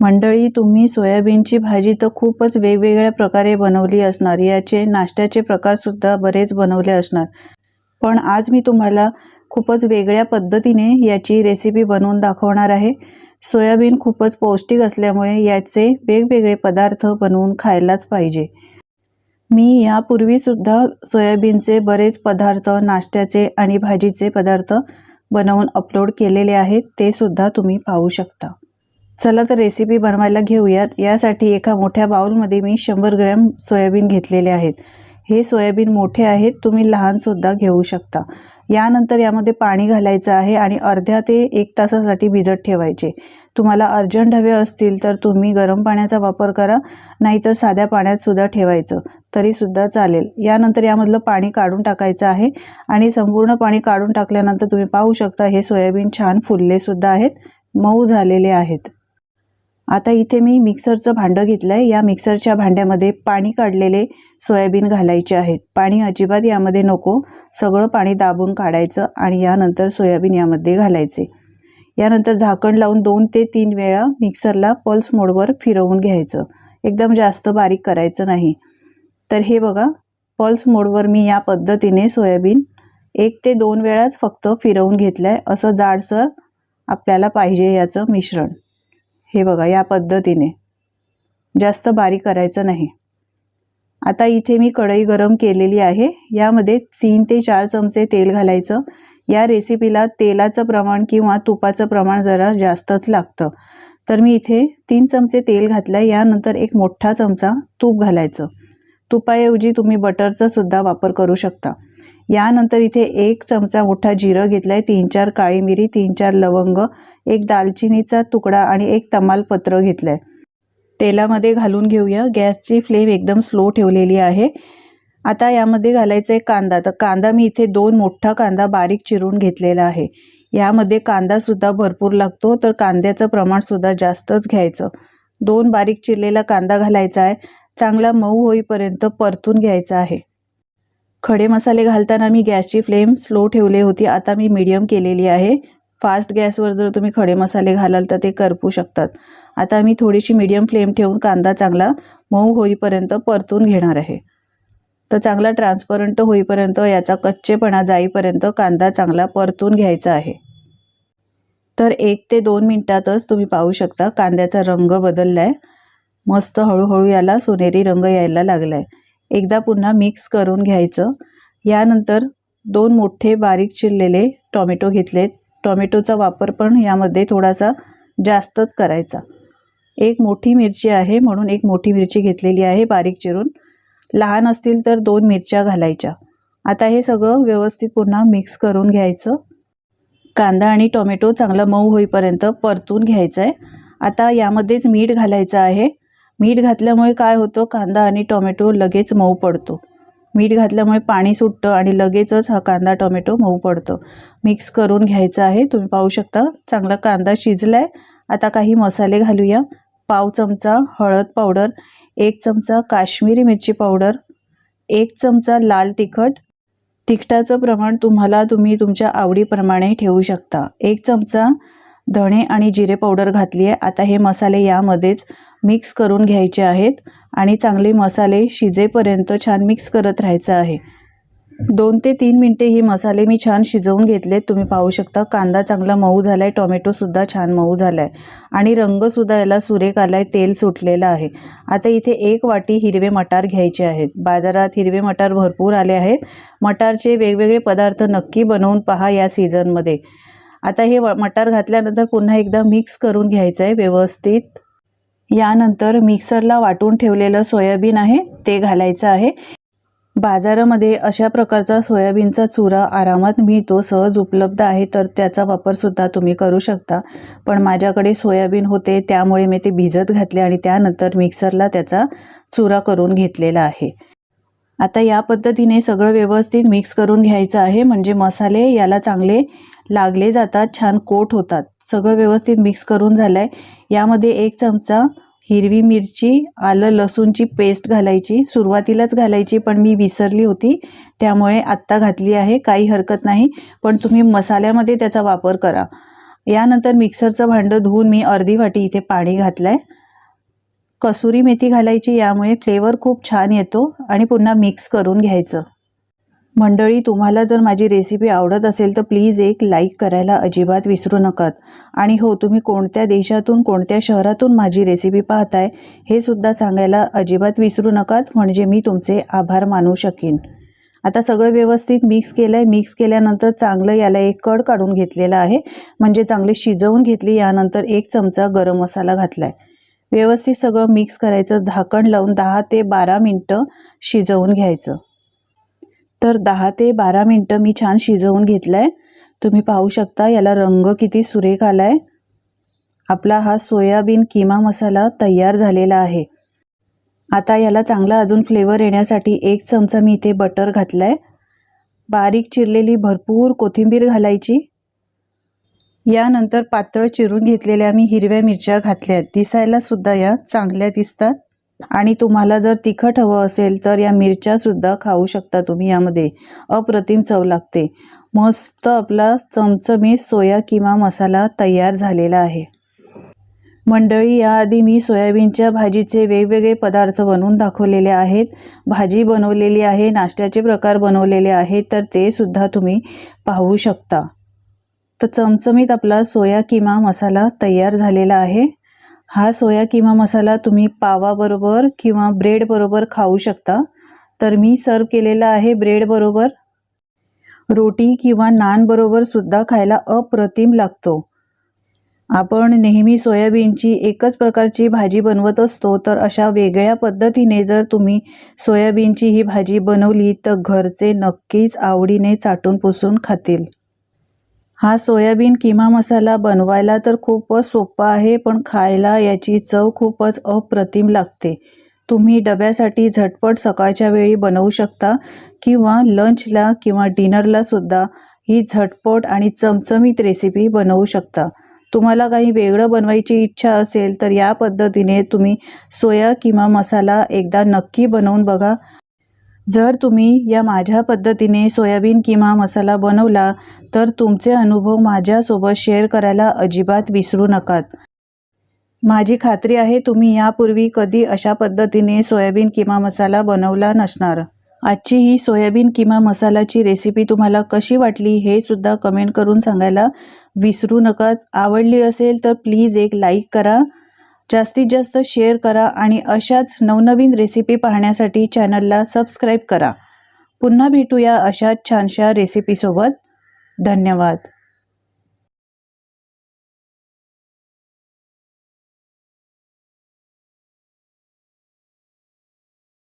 मंडळी तुम्ही सोयाबीनची भाजी तर खूपच वेगवेगळ्या प्रकारे बनवली असणार. याचे नाश्त्याचे प्रकारसुद्धा बरेच बनवले असणार. पण आज मी तुम्हाला खूपच वेगळ्या पद्धतीने याची रेसिपी बनवून दाखवणार आहे. सोयाबीन खूपच पौष्टिक असल्यामुळे याचे वेगवेगळे पदार्थ बनवून खायलाच पाहिजे. मी यापूर्वीसुद्धा सोयाबीनचे बरेच पदार्थ नाश्त्याचे आणि भाजीचे पदार्थ बनवून अपलोड केलेले आहेत. ते सुद्धा तुम्ही पाहू शकता. चला तर रेसिपी बनवायला घेऊयात. यासाठी एका मोठ्या बाउलमध्ये मी शंभर ग्रॅम सोयाबीन घेतलेले आहेत. हे सोयाबीन मोठे आहेत तुम्ही लहानसुद्धा घेऊ शकता. यानंतर यामध्ये पाणी घालायचं आहे आणि अर्ध्या ते एक तासासाठी भिजत ठेवायचे. तुम्हाला अर्जंट हवे असतील तर तुम्ही गरम पाण्याचा वापर करा नाहीतर साध्या पाण्यातसुद्धा ठेवायचं तरीसुद्धा चालेल. यानंतर यामधलं पाणी काढून टाकायचं आहे आणि संपूर्ण पाणी काढून टाकल्यानंतर तुम्ही पाहू शकता हे सोयाबीन छान फुललेसुद्धा आहेत मऊ झालेले आहेत. आता इथे मी मिक्सरचं भांडं घेतलं आहे या मिक्सरच्या भांड्यामध्ये पाणी काढलेले सोयाबीन घालायचे आहेत. पाणी अजिबात यामध्ये नको. सगळं पाणी दाबून काढायचं आणि यानंतर सोयाबीन यामध्ये घालायचे. यानंतर झाकण लावून दोन ते तीन वेळा मिक्सरला पल्स मोडवर फिरवून घ्यायचं. एकदम जास्त बारीक करायचं नाही. तर हे बघा पल्स मोडवर मी या पद्धतीने सोयाबीन एक ते दोन वेळाच फक्त फिरवून घेतलं आहे असं जाडसर आपल्याला पाहिजे याचं मिश्रण. हे बघा या पद्धतीने. जास्त बारीक करायचं नाही. आता इथे मी कढई गरम केलेली आहे. यामध्ये तीन ते चार चमचे तेल घालायचं. या रेसिपीला तेलाचं प्रमाण किंवा तुपाचं प्रमाण जरा जास्तच लागतं. तर मी इथे तीन चमचे तेल घातलं आहे यानंतर एक मोठा चमचा तूप घालायचं. तुपाऐवजी तुम्ही बटरचा सुद्धा वापर करू शकता. यानंतर इथे एक चमचा मोठा जिरं घेतलं आहे तीन चार काळी मिरी तीन चार लवंग एक दालचिनीचा तुकडा आणि एक तमालपत्र घेतलं आहे तेलामध्ये घालून घेऊया. गॅसची फ्लेम एकदम स्लो ठेवलेली आहे. आता यामध्ये घालायचं आहे कांदा. तर कांदा मी इथे दोन मोठा कांदा बारीक चिरून घेतलेला आहे. यामध्ये कांदासुद्धा भरपूर लागतो. तर कांद्याचं प्रमाणसुद्धा जास्तच घ्यायचं. दोन बारीक चिरलेला कांदा घालायचा आहे. चांगला मऊ होईपर्यंत परतून घ्यायचा आहे. खडे मसाले घालताना मी गॅसची फ्लेम स्लो ठेवली होती. आता मी मीडियम केलेली आहे. फास्ट गॅसवर जर तुम्ही खडे मसाले घालाल तर ते करपू शकतात. आता मी थोडीशी मीडियम फ्लेम ठेवून कांदा चांगला मऊ होईपर्यंत परतून घेणार आहे. तर चांगला ट्रान्सपरंट होईपर्यंत याचा कच्चेपणा जाईपर्यंत कांदा चांगला परतून घ्यायचा आहे. तर एक ते दोन मिनटातच तुम्ही पाहू शकता कांद्याचा रंग बदलला आहे मस्त हळूहळू याला सोनेरी रंग यायला लागला आहे एकदा पुन्हा मिक्स करून घ्यायचं. यानंतर दोन मोठे बारीक चिरलेले टॉमॅटो घेतलेत टॉमॅटोचा वापर पण यामध्ये थोडासा जास्तच करायचा. एक मोठी मिरची आहे म्हणून एक मोठी मिरची घेतलेली आहे बारीक चिरून. लहान असतील तर दोन मिरच्या घालायच्या. आता हे सगळं व्यवस्थित पुन्हा मिक्स करून घ्यायचं. कांदा आणि टोमॅटो चांगला मऊ होईपर्यंत परतून घ्यायचं आहे आता यामध्येच मीठ घालायचं आहे. मीठ घातल्यामुळे काय होतं? कांदा आणि टोमॅटो लगेच मऊ पडतो. मीठ घातल्यामुळे पाणी सुटतं आणि लगेचच हा कांदा टोमॅटो मऊ पडतो. मिक्स करून घ्यायचं आहे. तुम्ही पाहू शकता चांगला कांदा शिजला आहे आता काही मसाले घालूया. पाव चमचा हळद पावडर एक चमचा काश्मीरी मिरची पावडर एक चमचा लाल तिखट. तिखटाचं प्रमाण तुम्हाला तुम्ही तुमच्या आवडीप्रमाणे ठेवू शकता. एक चमचा धणे आणि जिरे पावडर घातली आहे. आता हे मसाले यामध्येच मिक्स करून घ्यायचे आहेत आणि चांगले मसाले शिजेपर्यंत छान मिक्स करत राहायचं आहे. दोन ते तीन मिनटे हे मसाले मी छान शिजवून घेतलेत तुम्ही पाहू शकता कांदा चांगला मऊ झाला आहे टोमॅटोसुद्धा छान मऊ झाला आहे आणि रंगसुद्धा याला सुरेख आला आहे तेल सुटलेलं आहे. आता इथे एक वाटी हिरवे मटार घ्यायचे आहेत. बाजारात हिरवे मटार भरपूर आले आहेत. मटारचे वेगवेगळे पदार्थ नक्की बनवून पहा या सीझनमध्ये आता हे मटार घातल्यानंतर पुन्हा एकदा मिक्स करून घ्यायचं आहे व्यवस्थित. यानंतर मिक्सरला वाटून ठेवलेलं सोयाबीन आहे ते घालायचं आहे. बाजारामध्ये अशा प्रकारचा सोयाबीनचा चुरा आरामात मिळतो सहज उपलब्ध आहे तर त्याचा वापरसुद्धा तुम्ही करू शकता. पण माझ्याकडे सोयाबीन होते त्यामुळे मी ते भिजत घातले आणि त्यानंतर मिक्सरला त्याचा चुरा करून घेतलेला आहे. आता या पद्धतीने सगळं व्यवस्थित मिक्स करून घ्यायचं आहे. म्हणजे मसाले याला चांगले लागले जातात छान कोट होतात. सगळं व्यवस्थित मिक्स करून झालं आहे यामध्ये एक चमचा हिरवी मिरची आलं लसूणची पेस्ट घालायची. सुरुवातीलाच घालायची पण मी विसरली होती. त्यामुळे आत्ता घातली आहे. काही हरकत नाही पण तुम्ही मसाल्यामध्ये त्याचा वापर करा. यानंतर मिक्सरचं भांडं धुवून मी अर्धी वाटी इथे पाणी घातलं आहे कसुरी मेथी घालायची यामुळे फ्लेवर खूप छान येतो आणि पुन्हा मिक्स करून घ्यायचं. मंडळी तुम्हाला जर माझी रेसिपी आवडत असेल तर प्लीज एक लाईक करायला अजिबात विसरू नकात आणि हो तुम्ही कोणत्या देशातून कोणत्या शहरातून माझी रेसिपी पाहताय हे सुद्धा सांगायला अजिबात विसरू नकात म्हणजे मी तुमचे आभार मानू शकेन. आता सगळं व्यवस्थित मिक्स केलं आहे मिक्स केल्यानंतर चांगलं याला एक कड काढून घेतलेला आहे. म्हणजे चांगले शिजवून घेतली यानंतर एक चमचा गरम मसाला घातला आहे व्यवस्थित सगळं मिक्स करायचं झाकण लावून दहा ते बारा मिनटं शिजवून घ्यायचं. तर दहा ते बारा मिनटं मी छान शिजवून घेतलं आहे तुम्ही पाहू शकता याला रंग किती सुरेख आला आहे आपला हा सोयाबीन किमा मसाला तयार झालेला आहे. आता याला चांगला अजून फ्लेवर येण्यासाठी एक चमचा मी इथे बटर घातला आहे बारीक चिरलेली भरपूर कोथिंबीर घालायची. यानंतर पातळ चिरून घेतलेल्या मी हिरव्या मिरच्या घातल्या. दिसायला सुद्धा या चांगल्या दिसतात. आणि तुम्हाला जर तिखट हवं असेल तर या मिरच्यासुद्धा खाऊ शकता तुम्ही यामध्ये. अप्रतिम चव लागते. मस्त आपला चमचमी सोया किमा मसाला तयार झालेला आहे. मंडळी याआधी मी सोयाबीनच्या भाजीचे वेगवेगळे पदार्थ बनवून दाखवलेले आहेत. भाजी बनवलेली आहे नाश्त्याचे प्रकार बनवलेले आहेत तर ते सुद्धा तुम्ही पाहू शकता. तर चमचमीत आपला सोया किमा मसाला तयार झालेला आहे. हा सोया किमा मसाला तुम्ही पावाबरोबर किंवा ब्रेडबरोबर खाऊ शकता. तर मी सर्व केलेला आहे ब्रेडबरोबर रोटी किंवा नानबरोबर सुद्धा खायला अप्रतिम लागतो. आपण नेहमी सोयाबीनची एकच प्रकारची भाजी बनवत असतो तर अशा वेगळ्या पद्धतीने जर तुम्ही सोयाबीनची ही भाजी बनवली तर घरचे नक्कीच आवडीने चाटून पुसून खातील. हा सोयाबीन किमा मसाला बनवायला तर खूपच सोपा आहे पण खायला याची चव खूपच अप्रतिम लागते. तुम्ही डब्यासाठी झटपट सकाळच्या वेळी बनवू शकता किंवा लंचला किंवा डिनरला सुद्धा ही झटपट आणि चमचमीत रेसिपी बनवू शकता. तुम्हाला काही वेगळं बनवायची इच्छा असेल तर या पद्धतीने तुम्ही सोया किंवा मसाला एकदा नक्की बनवून बघा. जर तुम्ही या माझ्या पद्धतीने सोयाबीन किंवा मसाला बनवला तर तुमचे अनुभव माझ्यासोबत शेअर करायला अजिबात विसरू नकात. माझी खात्री आहे तुम्ही यापूर्वी कधी अशा पद्धतीने सोयाबीन किंवा मसाला बनवला नसणार. आजची ही सोयाबीन किंवा मसालाची रेसिपी तुम्हाला कशी वाटली हे सुद्धा कमेंट करून सांगायला विसरू नका आवडली असेल तर प्लीज एक लाईक करा. जास्तीत जास्त शेअर करा आणि अशाच नवनवीन रेसिपी पाहण्यासाठी चॅनलला सबस्क्राईब करा. पुन्हा भेटूया अशाच छानशा रेसिपीसोबत धन्यवाद.